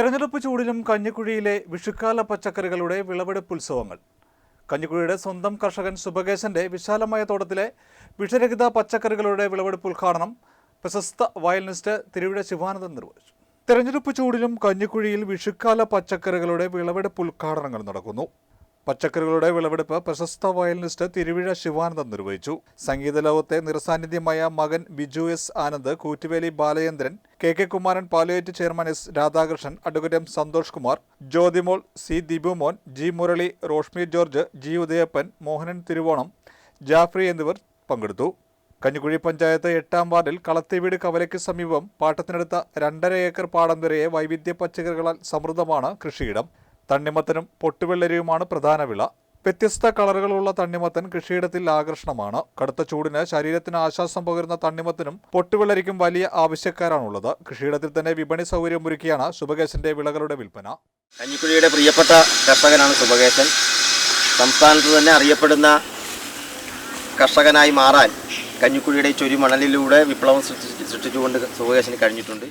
തെരഞ്ഞെടുപ്പ് ചൂടിലും കഞ്ഞിക്കുഴിയിലെ വിഷുക്കാല പച്ചക്കറികളുടെ വിളവെടുപ്പ് ഉത്സവങ്ങൾ. കഞ്ഞിക്കുഴിയുടെ സ്വന്തം കർഷകൻ സുബകേശന്റെ വിശാലമായ തോട്ടത്തിലെ വിഷരഹിത പച്ചക്കറികളുടെ വിളവെടുപ്പ് ഉദ്ഘാടനം പ്രശസ്ത വയലിനിസ്റ്റ് തിരുവിഴ ശിവാനന്ദൻ നിർവഹിച്ചു. തെരഞ്ഞെടുപ്പ് ചൂടിലും കഞ്ഞിക്കുഴിയിൽ വിഷുക്കാല പച്ചക്കറികളുടെ വിളവെടുപ്പ് ഉദ്ഘാടനങ്ങൾ നടക്കുന്നു. പച്ചക്കറികളുടെ വിളവെടുപ്പ് പ്രശസ്ത വയലിനിസ്റ്റ് തിരുവിഴ ശിവാനന്ദൻ നിർവഹിച്ചു. സംഗീത ലോകത്തെ നിറസാന്നിധ്യമായ മകൻ Biju S Anand Koottuveli Balachandran K K Kumaran Paluvett chairman S Radhakrishnan advocate M Santhosh Kumar Jyothimol C Dibumon G Murali Roshmi George G Udayappan Mohanan Thiruvonam Jafri എന്നിവർ പങ്കെടുത്തു. കഞ്ഞിക്കുഴി പഞ്ചായത്ത് എട്ടാം വാർഡിൽ കളത്തിവീട് കവലയ്ക്ക് സമീപം പാട്ടത്തിനടുത്ത രണ്ടര ഏക്കർ പാടം നിറയെ വൈവിധ്യ പച്ചക്കറികളാൽ സമൃദ്ധമാണ് കൃഷിയിടം. തണ്ണിമത്തനും പൊട്ടുവെള്ളരിയുമാണ് പ്രധാന വിള. വ്യത്യസ്ത കളറുകളുള്ള തണ്ണിമത്തൻ കൃഷിയിടത്തിൽ ആകർഷണമാണ്. കടുത്ത ചൂടിന് ശരീരത്തിന് ആശ്വാസം പകരുന്ന തണ്ണിമത്തനും പൊട്ടുവെള്ളരിക്കും വലിയ ആവശ്യക്കാരാണുള്ളത്. കൃഷിയിടത്തിൽ തന്നെ വിപണി സൗകര്യമൊരുക്കിയാണ് ശുഭകേശന്റെ വിളകളുടെ വിൽപ്പന. കഞ്ഞിക്കുഴിയുടെ പ്രിയപ്പെട്ട കർഷകനാണ് സുബകേശൻ. സംസ്ഥാനത്ത് തന്നെ അറിയപ്പെടുന്ന കർഷകനായി മാറാൻ കഞ്ഞിക്കുഴിയുടെ ചൊരിമണലിലൂടെ വിപ്ലവം സൃഷ്ടിച്ചുകൊണ്ട് സുബകേശന് കഴിഞ്ഞിട്ടുണ്ട്.